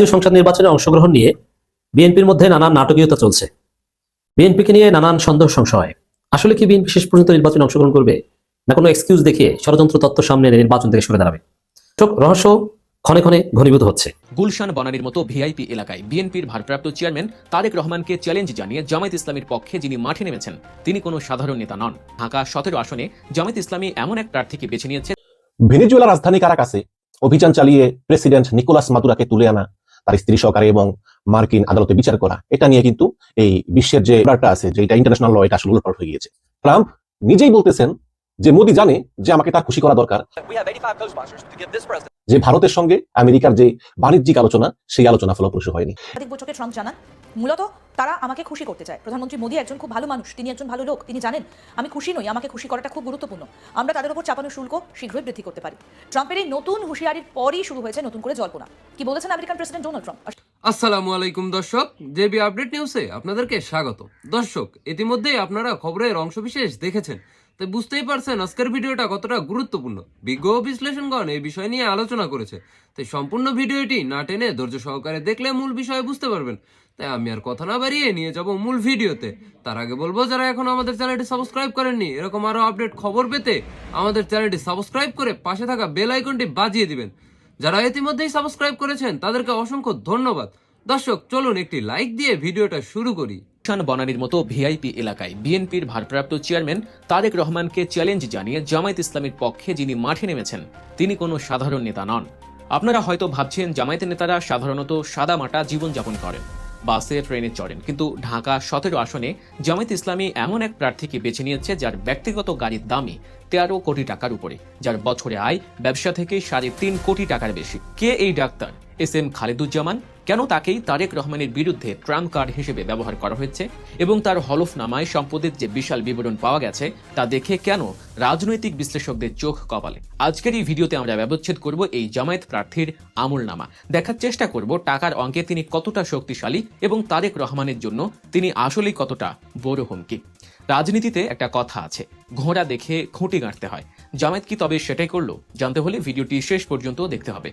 জাতীয় সংসদ নির্বাচনে অংশগ্রহণ নিয়ে বিএনপির মধ্যে নানান নাটকীয়তা চলছে। বিএনপিকে নিয়ে নানান সন্দেহ সংশয়। আসলে কি বিএনপি শেষ পর্যন্ত নির্বাচনে অংশগ্রহণ করবে? না কোনো এক্সকিউজ দেখিয়ে ষড়যন্ত্র তত্ত্ব সামনে এনে নির্বাচন থেকে সরে দাঁড়াবে? চোখ রহস্য ক্ষণে ক্ষণে ঘনীভূত হচ্ছে। গুলশান বনানীর মতো ভিআইপি এলাকায় বিএনপির ভারপ্রাপ্ত চেয়ারম্যান তারেক রহমানকে চ্যালেঞ্জ জানিয়ে জামায়াত ইসলামীর পক্ষে যিনি মাঠে নেমেছেন তিনি কোনো সাধারণ নেতা নন। ঢাকা সতেরো আসনে জামায়াত ইসলামী এমন এক প্রার্থীকে বেছে নিয়েছে ভেনেজুয়েলা রাজধানী কারাকাসে অভিযান চালিয়ে প্রেসিডেন্ট নিকোলাস মাদুরাকে তুলে আনা তার স্ত্রী সহকারে এবং মার্কিন আদালতে বিচার করা এটা নিয়ে কিন্তু এই বিশ্বের যে অর্ডারটা আছে যে এটা ইন্টারন্যাশনাল ল এটা আসলে উলটপালট হয়ে গিয়েছে ট্রাম্প নিজেই বলতেছেন যে মোদি জানে যে আমাকে তার খুশি করা দরকার We have 85 co-sponsors to give this president. যে ভারতের সঙ্গে আমেরিকার যে বাণিজ্যিক আলোচনা সেই আলোচনা ফলপ্রসূ হয়নি ট্রাম্প জানান মূলত তারা আমাকে খুশি করতে চায়। প্রধানমন্ত্রী মোদী একজন খুব ভালো মানুষ, তিনি একজন ভালো লোক, তিনি জানেন, আমি খুশি নই, আমাকে খুশি করাটা খুব গুরুত্বপূর্ণ। আমরা তাদের উপর চাপানো শুল্ক শীঘ্রই বৃদ্ধি করতে পারি। ট্রাম্পের এই নতুন হুঁশিয়ারির পরই শুরু হয়েছে নতুন করে জল্পনা। কি বলেছেন আমেরিকান প্রেসিডেন্ট ডোনাল্ড ট্রাম্প? আসসালামু আলাইকুম দর্শক, জেবি আপডেট নিউজে আপনাদেরকে স্বাগত। দর্শক, ইতিমধ্যেই আপনারা খবরের অংশবিশেষ দেখেছেন, তাই বুঝতেই পারছেন আজকের ভিডিওটা কতটা গুরুত্বপূর্ণ। বিজ্ঞ বিশ্লেষণগণ এই বিষয় নিয়ে আলোচনা করেছে, তাই সম্পূর্ণ ভিডিওটি না টেনে ধৈর্য সহকারে দেখলে মূল বিষয় বুঝতে পারবেন। তাই আমি আর কথা না বাড়িয়ে নিয়ে যাব মূল ভিডিওতে। তার আগে বলব, যারা এখন আমাদের চ্যানেলটি সাবস্ক্রাইব করেননি, এরকম আরও আপডেট খবর পেতে আমাদের চ্যানেলটি সাবস্ক্রাইব করে পাশে থাকা বেল আইকনটি বাজিয়ে দিবেন। যারা ইতিমধ্যেই সাবস্ক্রাইব করেছেন, তাদেরকে অসংখ্য ধন্যবাদ। দর্শক, চলুন একটি লাইক দিয়ে ভিডিওটা শুরু করি। গুলশান বনানীর মতো ভিআইপি এলাকায় বিএনপির ভারপ্রাপ্ত চেয়ারম্যান তারেক রহমানকে চ্যালেঞ্জ জানিয়ে জামায়াত ইসলামীর পক্ষে যিনি মাঠে নেমেছেন, তিনি কোনো সাধারণ নেতা নন। আপনারা হয়তো ভাবছেন, জামায়াতের নেতারা সাধারণত সাদামাটা জীবনযাপন করেন। বাসে, ট্রেনে চড়েন। কিন্তু ঢাকা সতেরো আসনে জামায়াত ইসলামী এমন এক প্রার্থীকে বেছে নিয়েছে যার ব্যক্তিগত গাড়ির দামই তেরো কোটি টাকার উপরে, যার বছরে আয় ব্যবসা থেকে সাড়ে তিন কোটি টাকার বেশি। কে এই ডাক্তার? এস এম খালেদুজ্জামান কেন তাকেই তারেক রহমানের বিরুদ্ধে ট্রাম্প কার্ড হিসেবে ব্যবহার করা হয়েছে এবং তার হলফনামায় সম্পদের যে বিশাল বিবরণ পাওয়া গেছে, তা দেখে কেন রাজনৈতিক বিশ্লেষকদের চোখ কপালে? আজকের এই ভিডিওতে আমরা ব্যবচ্ছেদ করব এই জামায়াত প্রার্থীর আমলনামা। দেখার চেষ্টা করব টাকার অঙ্কে তিনি কতটা শক্তিশালী এবং তারেক রহমানের জন্য তিনি আসলেই কতটা বড় হুমকি। রাজনীতিতে একটা কথা আছে, ঘোড়া দেখে খুঁটি গাঁটতে হয়। জামায়াত কি তবে সেটাই করল? জানতে হলে ভিডিওটি শেষ পর্যন্ত দেখতে হবে।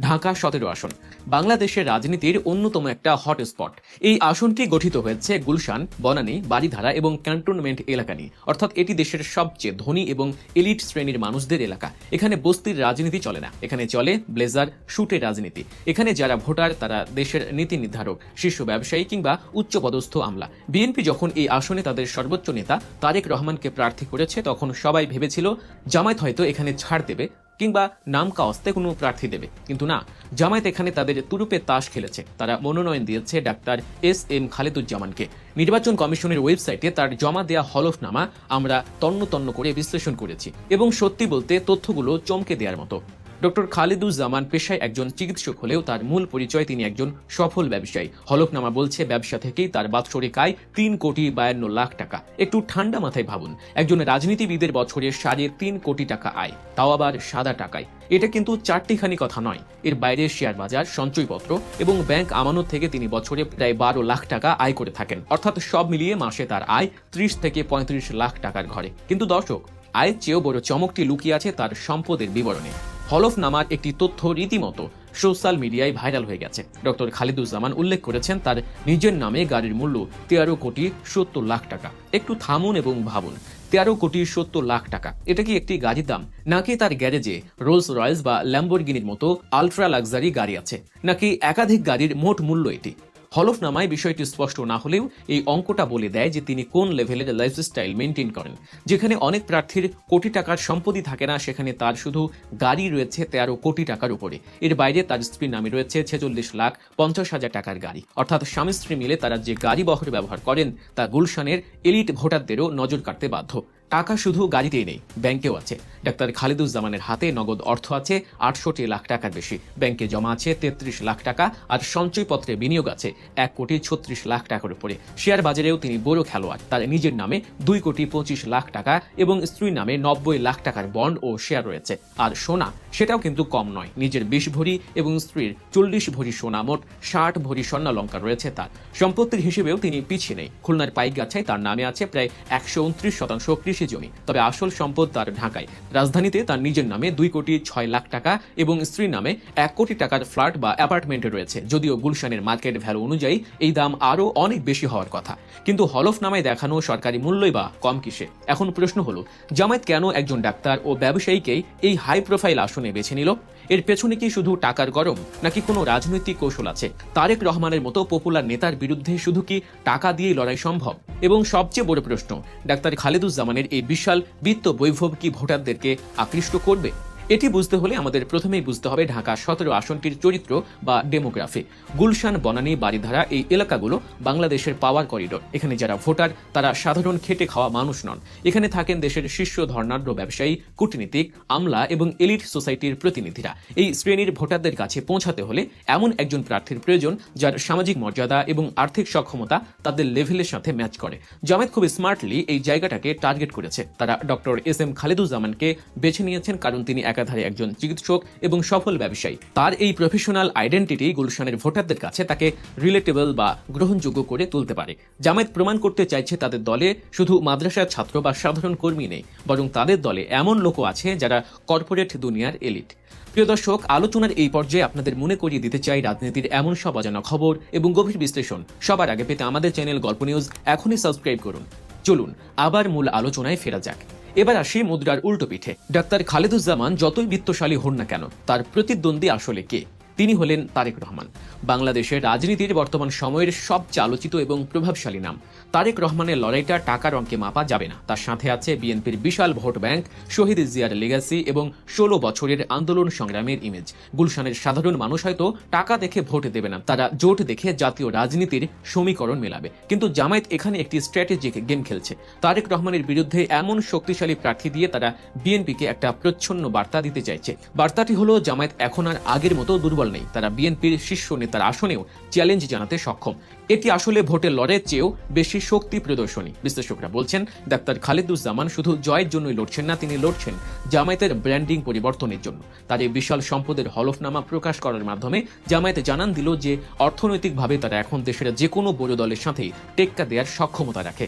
ঢাকা সতেরো আসন। বাংলাদেশের রাজনীতির অন্যতম একটা হটস্পট। এই আসনটি গঠিত হয়েছে গুলশান, বনানী বাড়িধারা এবং ক্যান্টনমেন্ট এলাকা নিয়ে। অর্থাৎ এটি দেশের সবচেয়ে ধনী এবং এলিট শ্রেণির মানুষদের এলাকা। এখানে বস্তির রাজনীতি চলে না। এখানে চলে ব্লেজার শুটের রাজনীতি। এখানে যারা ভোটার, তারা দেশের নীতি নির্ধারক, শীর্ষ ব্যবসায়ী কিংবা উচ্চপদস্থ আমলা। বিএনপি যখন এই আসনে তাদের সর্বোচ্চ নেতা তারেক রহমানকে প্রার্থী করেছে, তখন সবাই ভেবেছিল, জামায়াত হয়তো এখানে ছাড় দেবে। কিংবা নাম কাওয়াস্তে কোনো প্রার্থী দেবে। কিন্তু না, জামায়াত এখানে তাদের তুরুপে তাস খেলেছে। তারা মনোনয়ন দিয়েছে ডাক্তার এস এম খালেদুজ্জামানকে। নির্বাচন কমিশনের ওয়েবসাইটে তার জমা দেয়া হলফনামা আমরা তন্ন তন্ন করে বিশ্লেষণ করেছি এবং সত্যি বলতে তথ্যগুলো চমকে দেওয়ার মতো। ডক্টর খালেদুজ্জামান পেশায় একজন চিকিৎসক হলেও তার মূল পরিচয় তিনি একজন সফল ব্যবসায়ী। হলফনামা বলছে, ব্যবসা থেকেই তার বাৎসরিক আয় তিন কোটি বায়ান্ন লাখ টাকা। একটু ঠান্ডা মাথায় ভাবুন, একজন রাজনীতিবিদের বছরে সাড়ে তিন কোটি টাকা আয়, তাও আবার সাদা টাকায়। এটা কিন্তু চারটিখানি কথা নয়। এর বাইরে শেয়ার বাজার, সঞ্চয়পত্র এবং ব্যাংক আমানত থেকে তিনি বছরে প্রায় বারো লাখ টাকা আয় করে থাকেন। অর্থাৎ সব মিলিয়ে মাসে তার আয় ত্রিশ থেকে পঁয়ত্রিশ লাখ টাকার ঘরে। কিন্তু দর্শক, আয়ের চেয়েও বড় চমকটি লুকিয়ে আছে তার সম্পদের বিবরণে। হলফনামার একটি তথ্য রীতিমতো সোশ্যাল মিডিয়ায় ভাইরাল হয়ে গেছে। ডক্টর খালিদুজ্জামান উল্লেখ করেছেন, তার নিজের নামে গাড়ির মূল্য তেরো কোটি সত্তর লাখ টাকা। একটু থামুন এবং ভাবুন, তেরো কোটি সত্তর লাখ টাকা, এটা কি একটি গাড়ির দাম? নাকি তার গ্যারেজে রোলস রয়েস বা ল্যাম্বরগিনির মতো আলট্রা লাক্সারি গাড়ি আছে? নাকি একাধিক গাড়ির মোট মূল্য এটি? হলফনামায় বিষয়টি স্পষ্ট না হলেও এই অঙ্কটা বলে দেয় যে তিনি কোন লেভেলের লাইফস্টাইল মেনটেন করেন। যেখানে অনেক প্রার্থীর কোটি টাকার সম্পত্তি থাকে না, সেখানে তার শুধু গাড়ি রয়েছে তেরো কোটি টাকার উপরে। এর বাইরে তার স্ত্রীর নামে রয়েছে ছেচল্লিশ লাখ পঞ্চাশ হাজার টাকার গাড়ি। অর্থাৎ স্বামী স্ত্রী মিলে তারা যে গাড়ি বহর ব্যবহার করেন, তা গুলশানের এলিট ভোটারদেরও নজর কাটতে বাধ্য। টাকা শুধু গাড়িতেই নেই, ব্যাংকেও আছে। ডাক্তার খালিদুজ্জামানের হাতে নগদ অর্থ আছে আটষট্টি লাখ টাকার বেশি। ব্যাংকে জমা আছে তেত্রিশ লাখ টাকা আর সঞ্চয়পত্রে বিনিয়োগ আছে এক কোটি ছত্রিশ লাখ টাকার উপরে। শেয়ার বাজারেও তিনি বড় খেলোয়াড়। তার নিজের নামে দুই কোটি পঁচিশ লাখ টাকা এবং স্ত্রীর নামে নব্বই লাখ টাকার বন্ড ও শেয়ার রয়েছে। আর সোনা, সেটাও কিন্তু কম নয়। নিজের বিশ ভরি এবং স্ত্রীর চল্লিশ ভরি সোনা মোট ষাট ভরি স্বর্ণালঙ্কার রয়েছে তার। সম্পত্তির হিসেবেও তিনি পিছিয়ে নেই। খুলনার পাইক পাইকগাছায় তার নামে আছে প্রায় একশো উনত্রিশ শতাংশ কৃষি কৃষি জমি, তবে আসল সম্পদ তার ঢাকায়। রাজধানীতে তার নিজের নামে দুই কোটি ছয় লাখ টাকা এবং স্ত্রীর নামে এক কোটি টাকার ফ্ল্যাট বা অ্যাপার্টমেন্টে রয়েছে। যদিও গুলশানের মার্কেট ভ্যালু অনুযায়ী এই দাম আরও অনেক বেশি হওয়ার কথা। কিন্তু হলফনামায় দেখানো সরকারি মূল্যই বা কম কিসে? এখন প্রশ্ন হলো, জামায়াত কেন একজন ডাক্তার ও ব্যবসায়ীকেই এই হাই প্রোফাইল আসনে বেছে নিল? এর পেছনে কি শুধু টাকার গরম নাকি কোনো রাজনৈতিক কৌশল আছে? তারেক রহমানের মতো পপুলার নেতার বিরুদ্ধে শুধু কি টাকা দিয়েই লড়াই সম্ভব? এবং সবচেয়ে বড় প্রশ্ন, ডাক্তার খালেদুজ্জামানের এই বিশাল বিত্ত বৈভব কি ভোটারদেরকে আকৃষ্ট করবে? এটি বুঝতে হলে আমাদের প্রথমেই বুঝতে হবে ঢাকা সতেরো আসনটির চরিত্র বা ডেমোগ্রাফি। গুলশান, বনানী বাড়িধারা এই এলাকাগুলো বাংলাদেশের পাওয়ার করিডোর। এখানে যারা ভোটার, তারা সাধারণ খেটে খাওয়া মানুষ নন। এখানে থাকেন দেশের শীর্ষ ধর্নাঢ্য ব্যবসায়ী, কূটনীতিক, আমলা এবং এলিট সোসাইটির প্রতিনিধিরা। এই শ্রেণির ভোটারদের কাছে পৌঁছাতে হলে এমন একজন প্রার্থীর প্রয়োজন যার সামাজিক মর্যাদা এবং আর্থিক সক্ষমতা তাদের লেভেলের সাথে ম্যাচ করে। জামায়াত খুব স্মার্টলি এই জায়গাটাকে টার্গেট করেছে। তারা ডক্টর এস এম খালেদুজ্জামানকে বেছে নিয়েছেন কারণ তিনি একাধারে একজন চিকিৎসক এবং সফল ব্যবসায়ী। তার এই প্রফেশনাল আইডেন্টিটি গুলশানের ভোটারদের কাছে তাকে রিলেটেবল বা গ্রহণযোগ্য করে তুলতে পারে। জামায়াত প্রমাণ করতে চাইছে তাদের দলে শুধু মাদ্রাসার ছাত্র বা সাধারণ কর্মী নেই, বরং তাদের দলে এমন লোকও আছে যারা কর্পোরেট দুনিয়ার এলিট প্রিয় দর্শক, আলোচনার এই পর্যায়ে আপনাদের মনে করিয়ে দিতে চাই রাজনীতির এমন সব অজানা খবর এবং গভীর বিশ্লেষণ। সবার আগে পেতে আমাদের চ্যানেল গল্প নিউজ এখনই সাবস্ক্রাইব করুন। চলুন, আবার মূল আলোচনায় ফেরা যাক। এবার আসি মুদ্রার উল্টো পিঠে। ডাক্তার খালেদুজ্জামান যতই বিত্তশালী হন না কেন, তার প্রতিদ্বন্দ্বী আসলে কে? তিনি হলেন তারেক রহমান। বাংলাদেশের রাজনীতির বর্তমান সময়ের সবচেয়ে আলোচিত এবং প্রভাবশালী নাম। তারেক রহমানের লড়াইটা টাকার অঙ্কে মাপা যাবে না। তার সাথে আছে বিএনপির বিশাল ভোট ব্যাংক, শহীদ জিয়ার লেগাসি এবং ষোলো বছরের আন্দোলন সংগ্রামের ইমেজ গুলশানের সাধারণ মানুষ হয়তো টাকা দেখে ভোট দেবে না, তারা জোট দেখে জাতীয় রাজনীতির সমীকরণ মেলাবে। কিন্তু জামায়াত এখানে একটি স্ট্র্যাটেজিক গেম খেলছে। তারেক রহমানের বিরুদ্ধে এমন শক্তিশালী প্রার্থী দিয়ে তারা বিএনপিকে একটা প্রচ্ছন্ন বার্তা দিতে চাইছে। বার্তাটি হলো, জামায়াত এখন আর আগের মতো দুর্বল নেই। তারা বিএনপির শীর্ষ নেতার আসনেও চ্যালেঞ্জ জানাতে সক্ষম। এটি আসলে ভোটের লড়াইয়ের চেয়েও বেশি শক্তি প্রদর্শনী। বিশ্লেষকরা বলছেন, ডাক্তার খালেদুজ্জামান শুধু জয়ের জন্যই লড়ছেন না, তিনি লড়ছেন জামায়াতের ব্র্যান্ডিং পরিবর্তনের জন্য। তার এই বিশাল সম্পদের হলফনামা প্রকাশ করার মাধ্যমে জামায়াত জানান দিল যে, অর্থনৈতিকভাবে তারা এখন দেশের যে কোনো বড় দলের সাথেই টেক্কা দেওয়ার সক্ষমতা রাখে।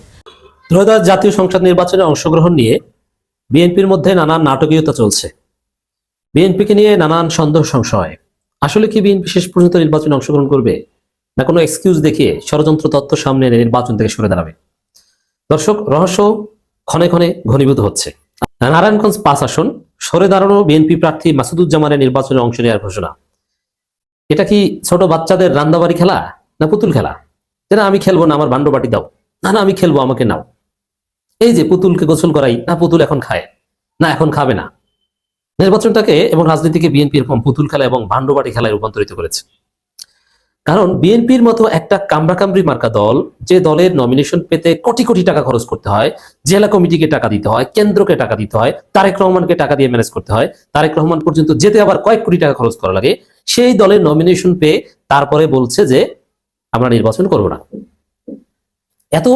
ত্রয়োদশ জাতীয় সংসদ নির্বাচনে অংশগ্রহণ নিয়ে বিএনপির মধ্যে নানান নাটকীয়তা চলছে। বিএনপিকে নিয়ে নানান সন্দেহ সংশয়। আসলে কি বিএনপি শেষ পর্যন্ত নির্বাচনে অংশগ্রহণ করবে? না কোনো এক্সকিউজ দেখিয়ে ষড়যন্ত্র তত্ত্ব সামনে এনে নির্বাচন থেকে সরে দাঁড়াবে? দর্শক, রহস্য ক্ষণে ক্ষণে ঘনীভূত হচ্ছে। নারায়ণগঞ্জ পাঁচ আসন, সরে দাঁড়ানো বিএনপি প্রার্থী মাসুদুজ্জামানের নির্বাচনে অংশ নেওয়ার ঘোষণা। এটা কি ছোট বাচ্চাদের রান্দাবাড়ি খেলা না পুতুল খেলা? না, আমি খেলব না, আমার বাটি দাও। না না, আমি খেলব, আমাকে নাও। এই যে পুতুলকে গোসল করাই, না পুতুল এখন খায়, না এখন খাবে না। নির্বাচনটাকে এবং রাজনীতিকে বিএনপি এরকম পুতুল খেলা এবং ভাণ্ডবাটি খেলায় রূপান্তরিত করেছে। কারণ বিএনপির মতো একটা কামড়াকামড়ি মার্কা দল, যে দলের নমিনেশন পেতে কোটি কোটি টাকা খরচ করতে হয়, জেলা কমিটিকে টাকা দিতে হয়, কেন্দ্রকে টাকা দিতে হয়, তারেক রহমানকে টাকা দিয়ে ম্যানেজ করতে হয়, তারেক রহমান পর্যন্ত যেতে আবার কয়েক কোটি টাকা খরচ করা লাগে, সেই দলের নমিনেশন পেয়ে তারপরে বলছে যে, আমরা নির্বাচন করব না। এত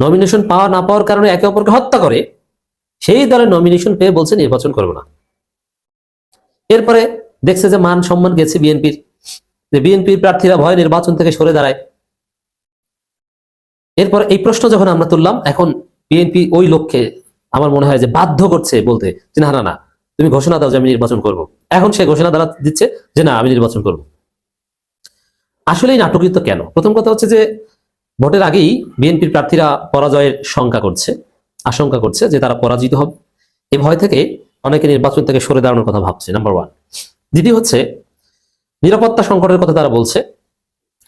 নমিনেশন পাওয়া না পাওয়ার কারণে একে অপরকে হত্যা করে, সেই দলের নমিনেশন পেয়ে বলছে নির্বাচন করব না। এরপরে দেখছে যে মান সম্মান গেছে বিএনপির। যে বিএনপির প্রার্থীরা ভয় নির্বাচন থেকে সরে দাঁড়ায়। এরপর এই প্রশ্ন যখন আমরা তুললাম, এখন বিএনপি ওই লক্ষ্যে আমার মনে হয় যে বাধ্য করছে বলতে, যে না না তুমি ঘোষণা দাও যে আমি নির্বাচন করব। এখন সে ঘোষণা দ্বারা দিচ্ছে যে না, আমি নির্বাচন করব। আসলে আসলেই নাটকীয় কেন? প্রথম কথা হচ্ছে যে ভোটের আগেই বিএনপির প্রার্থীরা পরাজয়ের শঙ্কা করছে, আশঙ্কা করছে যে তারা পরাজিত হবে। এই ভয় থেকে অনেকে নির্বাচন থেকে সরে দাঁড়ানোর কথা ভাবছে নাম্বার ওয়ান দ্বিতীয় হচ্ছে নিরাপত্তা সংকটের কথা তারা বলছে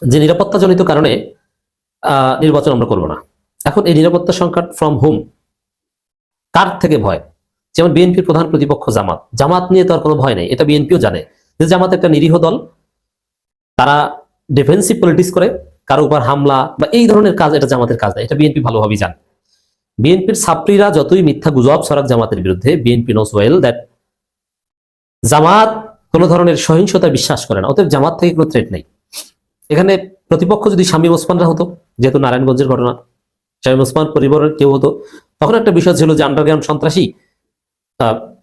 যে নিরাপত্তাজনিত কারণে আহ, নির্বাচন আমরা করব না। এখন এই নিরাপত্তা সংকট ফ্রম হোম কার থেকে ভয়? যেমন বিএনপির প্রধান প্রতিপক্ষ জামাত। জামাত নিয়ে তো আর কোনো ভয় নেই এটা বিএনপিও জানে। যে জামাত একটা নিরীহ দল তারা ডিফেন্সিভ পলিটিক্স করে কারও উপর হামলা বা এই ধরনের কাজ এটা জামাতের কাজ না এটা বিএনপি ভালোভাবেই জানে। বিএনপির ছাত্রীরা যতই মিথ্যা গুজব ছড়াক জামাতের বিরুদ্ধে BNP knows well that Jamaat কোনো ধরনের সহিংসতা বিশ্বাস করে না। অতএব জামাত থেকে কোনো থ্রেট নেই। এখানে প্রতিপক্ষ যদি শামীম ওসমানরা হতো, যেহেতু নারায়ণগঞ্জের ঘটনা, শামীম ওসমান পরিবারের কেউ হতো, তখন একটা বিষয় ছিল যে আন্ডারগ্রাউন্ড সন্ত্রাসী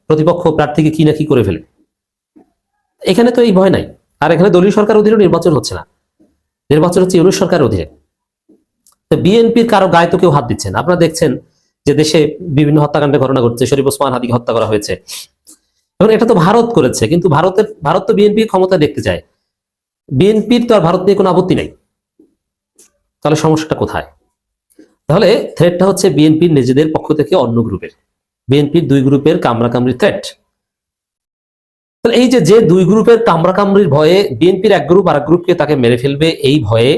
প্রতিপক্ষ প্রার্থীকে কি না কি করে ফেলে। এখানে তো এই ভয় নাই। আর এখানে দলীয় সরকার অধীনে নির্বাচন হচ্ছে না। নির্বাচন হচ্ছে ইউনুস সরকার অধীনে। বিএনপির কারও গায়ে তো কেউ হাত দিচ্ছে না। আপনারা দেখছেন যে দেশে বিভিন্ন হত্যাকাণ্ডের ঘটনা ঘটছে, শরীফ ওসমান হাদিকে হত্যা করা হয়েছে। এখন এটা তো ভারত করেছে, কিন্তু ভারতের, ভারত তো বিএনপি ক্ষমতা দেখতে চায়। বিএনপির তো আর ভারত নিয়ে কোনো আপত্তি নাই। তাহলে সমস্যাটা কোথায়? তাহলে থ্রেটটা হচ্ছে বিএনপির নিজেদের পক্ষ থেকে অন্য গ্রুপের। বিএনপির দুই গ্রুপের কামড়াকামড়ি থ্রেট এই যে দুই গ্রুপের কামড়াকামড়ির ভয়ে বিএনপির এক গ্রুপ আর গ্রুপকে তাকে মেরে ফেলবে এই ভয়ে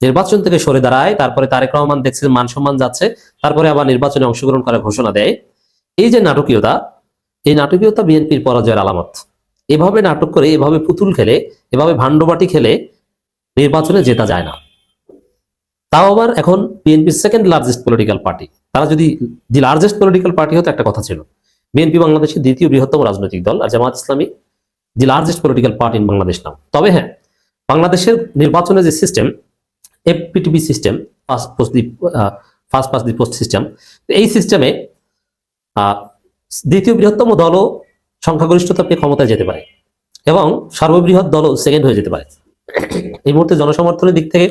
নির্বাচন থেকে সরে দাঁড়ায়, তারপরে তারেক রহমান দেখছে মান সম্মান যাচ্ছে, তারপরে আবার নির্বাচনে অংশগ্রহণ করার ঘোষণা দেয়। এই যে নাটকীয়তা, এই নাটকীয়তা বিএনপির পরাজয়ের আলামত। এভাবে নাটক করে, এভাবে পুতুল খেলে, এভাবে ভান্ডবাটি খেলে নির্বাচনে জেতা যায় না। তাও আবার এখন বিএনপির সেকেন্ড লার্জেস্ট পলিটিক্যাল পার্টি তারা যদি দি লার্জেস্ট পলিটিক্যাল পার্টি হতো, একটা কথা ছিল। বিএনপি বাংলাদেশের দ্বিতীয় বৃহত্তম রাজনৈতিক দল আর Jamaat Islami the largest political party in Bangladesh নাম। তবে হ্যাঁ বাংলাদেশের নির্বাচনের যে system FPTP system first post the first pass the post system এই সিস্টেমে দ্বিতীয় বৃহত্তম দলও সংখ্যাগরিষ্ঠতা পেয়ে ক্ষমতায় যেতে পারে এবং সর্ববৃহৎ দলও সেকেন্ড হয়ে যেতে পারে। এই মুহূর্তে জনসমর্থনের দিক থেকে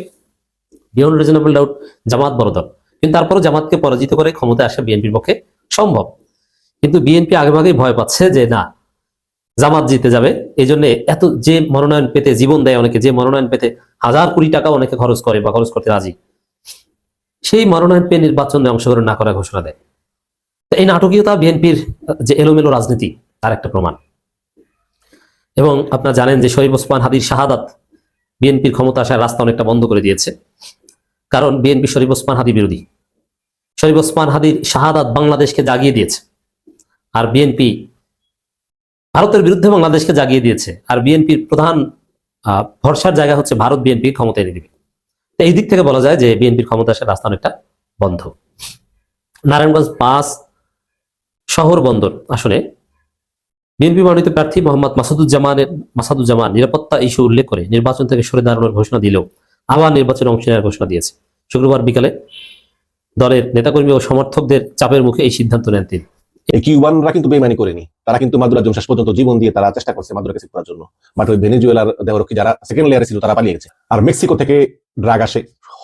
বিয়ন্ড রিজনেবল ডাউট জামাত বড় দল। কিন্তু তারপরও জামাতকে পরাজিত করে ক্ষমতায় আসা বিএনপির পক্ষে সম্ভব। কিন্তু বিএনপি আগেভাগেই ভয় পাচ্ছে যে, না জামাত জিতে যাবে। এই জন্য এত যে মনোনয়ন পেতে জীবন দেয় অনেকে, যে মনোনয়ন পেতে হাজার কোটি টাকা অনেকে খরচ করে বা খরচ করতে রাজি, সেই মনোনয়ন পেয়ে নির্বাচনে অংশগ্রহণ না করার ঘোষণা দেয়। এই নাটকীয়তা বিএনপির যে এলোমেলো রাজনীতি, তার একটা প্রমাণ। এবং আপনারা জানেন যে শরীফ ওসমান হাদির শাহাদাত বিএনপির ক্ষমতা আসার রাস্তা অনেকটা বন্ধ করে দিয়েছে। কারণ বিএনপি শরীফ ওসমান হাদি বিরোধী। শরীফ ওসমান হাদির শাহাদাত বাংলাদেশকে জাগিয়ে দিয়েছে। আর বিএনপি ভারতের বিরুদ্ধে বাংলাদেশকে জাগিয়ে দিয়েছে। আর বিএনপির প্রধান ভরসার জায়গা হচ্ছে ভারত বিএনপি ক্ষমতায় এনে দিবে। তো এই দিক থেকে বলা যায় যে বিএনপির ক্ষমতা আসার রাস্তা অনেকটা বন্ধ। নারায়ণগঞ্জ পাঁচ শহর বন্দর আসলে বিএনপি মনোনীত প্রার্থী মোহাম্মদ মাসাদুজ্জামানের, মাসাদুজ্জামান নিরাপত্তা ইস্যু উল্লেখ করে নির্বাচন থেকে সরে দাঁড়ানোর ঘোষণা দিলেও আবার নির্বাচনে অংশ নেওয়ার ঘোষণা দিয়েছে। শুক্রবার বিকালে দলের নেতাকর্মী ও সমর্থকদের চাপের মুখে এই সিদ্ধান্ত নেন তিনি। কিউবানরা কিন্তু বেমানি করেনি। তারা কিন্তু মাদুরার জন্য শেষ পর্যন্ত জীবন দিয়ে তারা চেষ্টা করছে মাদুরাকে সেভ করার জন্য। বাট ওই ভেনেজুয়েলার দেহরক্ষী যারা সেকেন্ড লেয়ারে ছিল, তারা পালিয়ে গেছে। আর মেক্সিকো থেকে ড্রাগ আসে,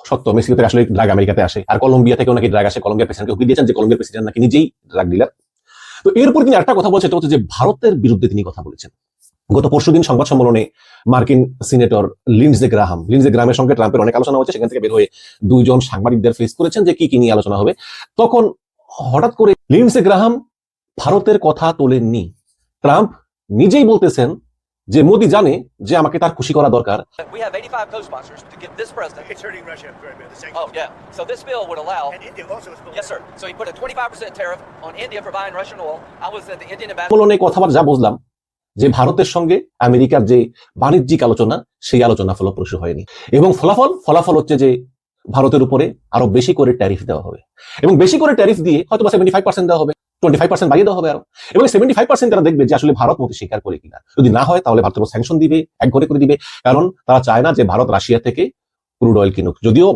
সত্য মেক্সিকো থেকে আসলে ড্রাগ আমেরিকাতে আসে। আর কলম্বিয়া থেকেও নাকি ড্রাগ আসে, কলম্বিয়ার প্রেসিডেন্টকে হুমকি দিয়েছেন যে কলম্বিয়ার প্রেসিডেন্ট নাকি নিজেই ড্রাগ ডিলার তো এরপর তিনি একটা কথা বলছে এটা হচ্ছে যে ভারতের বিরুদ্ধে তিনি কথা বলেছেন। গত পরশুদিন সংবাদ সম্মেলনে মার্কিন সিনেটর লিন্ডজে গ্রাহাম লিন্ডজে গ্রামের সঙ্গে ট্রাম্পের অনেক আলোচনা হচ্ছে সেখান থেকে বের হয়ে দুইজন সাংবাদিকদের ফেস করেছেন যে কি কি নিয়ে আলোচনা হবে। তখন হঠাৎ করে লিন্ডসে গ্রাহাম ভারতের কথা তোলেননি। ট্রাম্প নিজেই বলতেছেন যে মোদী জানে যে আমাকে তার খুশি করা দরকার। কথা যা বুঝলাম যে ভারতের সঙ্গে আমেরিকার যে বাণিজ্যিক আলোচনা সেই আলোচনা ফলপ্রসূ হয়নি। এবং ফলাফল ফলাফল হচ্ছে যে ভারতের উপরে আরও বেশি করে ট্যারিফ দেওয়া হবে। এবং বেশি করে ট্যারিফ দিয়ে হয়তো সেভেন্টি ফাইভ পার্সেন্ট দেওয়া হবে টোয়েন্টি ফাইভ পার্সেন্ট বাড়িয়ে দেওয়া হবে আরও। এবং সেভেন্টি ফাইভ পার্সেন্ট তারা দেখবে যে আসলে ভারত মতো স্বীকার করে কিনা। যদি না হয়, তাহলে ভারতের স্যাংশন দিবে, এক ঘরে করে দিবে। কারণ তারা চায় না যে ভারত রাশিয়া থেকে ক্রুড অয়েল কিনুক। যদিও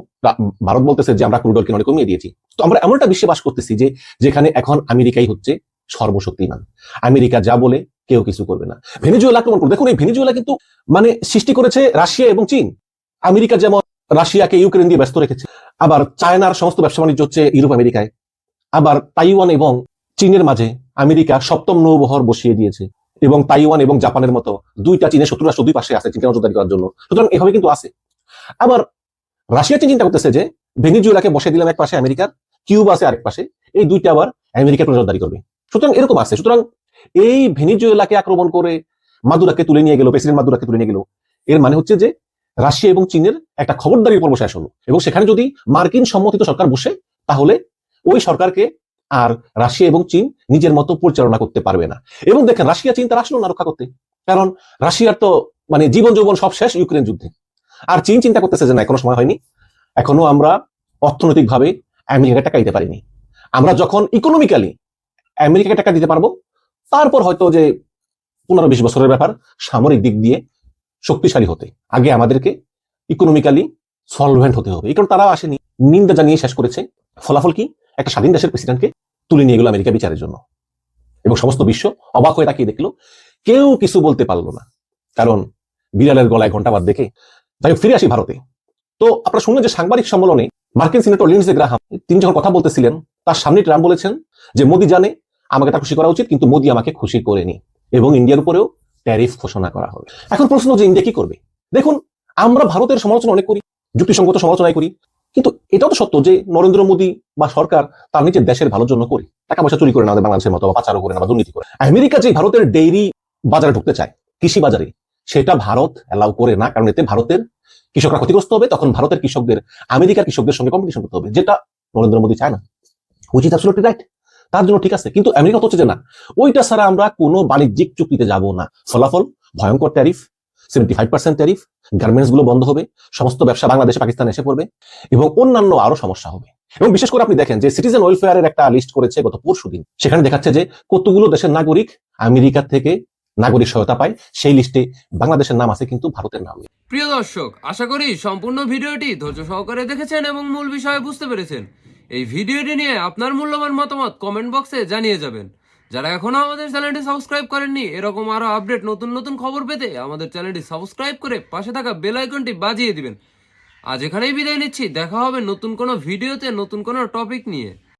ভারত বলতেছে যে আমরা ক্রুড অয়েল কিনে কমিয়ে দিয়েছি। তো আমরা এমন একটা বিশ্বে বাস করতেছি যে, যেখানে এখন আমেরিকাই হচ্ছে সর্বশক্তিমান। আমেরিকা যা বলে কেউ কিছু করবে না। ভেনিজুয়েলা আক্রমণ করবে দেখুন, এই ভেনিজুয়েলা কিন্তু মানে সৃষ্টি করেছে রাশিয়া এবং চীন। আমেরিকা যেমন রাশিয়াকে ইউক্রেন দিয়ে ব্যস্ত রেখেছে। আবার চায়নার সমস্ত ব্যবসা বাণিজ্য হচ্ছে ইউরোপ, আমেরিকায়। আবার তাইওয়ান এবং চীনের মাঝে আমেরিকা সপ্তম নৌবহর বসিয়ে দিয়েছে। এবং তাইওয়ান এবং জাপানের মতো দুইটা চীনের শত্রু রাষ্ট্র দুই পাশে আছে চীনকে নজরদারি করার জন্য। সুতরাং এভাবে কিন্তু আছে। আবার রাশিয়া চীন চিন্তা করতেছে যে ভেনিজুয়েলাকে বসে দিলাম এক পাশে আমেরিকার, কিউবা আছে আরেক পাশে। এই দুইটা আবার আমেরিকার নজরদারি করবে। সুতরাং এরকম আছে। সুতরাং এই ভেনিজুয়েলাকে আক্রমণ করে মাদুরাকে তুলে নিয়ে গেল, প্রেসিডেন্ট মাদুরাকে তুলে নিয়ে গেল। এর মানে হচ্ছে যে রাশিয়া এবং চীনের একটা খবরদারির পর্ব শেষ হলো। এবং সেখানে যদি মার্কিন সম্মতিত সরকার বসে, তাহলে ওই সরকারকে আর রাশিয়া এবং চীন নিজের মতো পরিচালনা করতে পারবে না। এবং দেখেন, রাশিয়া, চীন তারা আসলো না রক্ষা করতে। কারণ রাশিয়ার তো মানে জীবন যৌবন সব শেষ ইউক্রেন যুদ্ধে। আর চীন চিন্তা করতেছে যে না, এখনও সময় হয়নি। এখনও আমরা অর্থনৈতিকভাবে আমেরিকাকে টাকা দিতে পারিনি। আমরা যখন ইকোনমিক্যালি আমেরিকাকে টাকা দিতে পারব, তারপর হয়তো যে পনেরো বিশ বছরের ব্যাপার, সামরিক দিক দিয়ে শক্তিশালী হতে। আগে আমাদেরকে ইকোনমিক্যালি সলভেন্ট হতে হবে। এই কারণ তারাও আসেনি। নিন্দা জানিয়ে শেষ করেছে। ফলাফল কি? একটা স্বাধীন দেশের প্রেসিডেন্টকে তুলে নিয়ে গেল আমেরিকা বিচারের জন্য। এবং সমস্ত বিশ্ব অবাক হয়ে তাকিয়ে দেখল কেউ কিছু বলতে পারল না। কারণ বিড়ালের গলায় ঘন্টাবাদ দেখে যাই হোক, ফিরে আসি ভারতে। তো আপনারা শুনলেন যে সাংবাদিক সম্মেলনে মার্কিন সিনেটর লিন্ডসে গ্রাহাম তিনি যখন কথা বলতেছিলেন তার সামনে ট্রাম্প বলেছেন যে মোদি জানে আমাকে তা খুশি করা উচিত কিন্তু মোদি আমাকে খুশি করেনি। এবং ইন্ডিয়ার উপরেও ট্যারিফ ঘোষণা করা হবে। এখন প্রশ্ন যে ইন্ডিয়া কি করবে? দেখুন, আমরা ভারতের সমালোচনা অনেক করি, যুক্তিসঙ্গত সমালোচনাই করি, কিন্তু এটাও তো সত্য যে নরেন্দ্র মোদী বা সরকার তার নিজের দেশের ভালোর জন্য করি, টাকা পয়সা চুরি করে না বাংলাদেশের মতো পাচারও করে না বা দুর্নীতি করে। আমেরিকা যে ভারতের ডেইরি বাজারে ঢুকতে চায়, কৃষি বাজারে, সেটা ভারত অ্যালাউ করে না, কারণ এতে ভারতের কৃষকরা ক্ষতিগ্রস্ত হবে, তখন ভারতের কৃষকদের, আমেরিকার কৃষকদের সঙ্গে কম্পিটিশন করতে হবে, যেটা নরেন্দ্র মোদী চায় না। উচিত অ্যাবসলিউটলি রাইট তার জন্য ঠিক আছে। কিন্তু আমেরিকা তো হচ্ছে যে না, ওইটা ছাড়া আমরা কোনো বাণিজ্যিক চুক্তিতে যাব না। ফলাফল, ভয়ঙ্কর tariff seventy five percent tariff গার্মেন্টসগুলো বন্ধ হবে, সমস্ত ব্যবসা বাংলাদেশে, পাকিস্তানে এসে পড়বে, এবং অন্যান্য আরও সমস্যা হবে। এবং বিশেষ করে আপনি দেখেন যে সিটিজেন ওয়েলফেয়ারের একটা লিস্ট করেছে গত পরশু দিন। সেখানে দেখাচ্ছে যে কতগুলো দেশের নাগরিক আমেরিকা থেকে নাগরিক সহায়তা পায়। সেই লিস্টে বাংলাদেশের নাম আছে কিন্তু ভারতের নাম। প্রিয় দর্শক, আশা করি সম্পূর্ণ ভিডিওটি ধৈর্য সহকারে দেখেছেন এবং মূল বিষয়ে বুঝতে পেরেছেন। এই ভিডিওটি নিয়ে আপনার মূল্যবান মতামত কমেন্ট বক্সে জানিয়ে যাবেন। যারা এখনও আমাদের চ্যানেলটি সাবস্ক্রাইব করেননি, এরকম আরও আপডেট নতুন নতুন খবর পেতে আমাদের চ্যানেলটি সাবস্ক্রাইব করে পাশে থাকা বেল আইকনটি বাজিয়ে দিবেন। আজ এখানেই বিদায় নিচ্ছি, দেখা হবে নতুন কোনো ভিডিওতে, নতুন কোনো টপিক নিয়ে।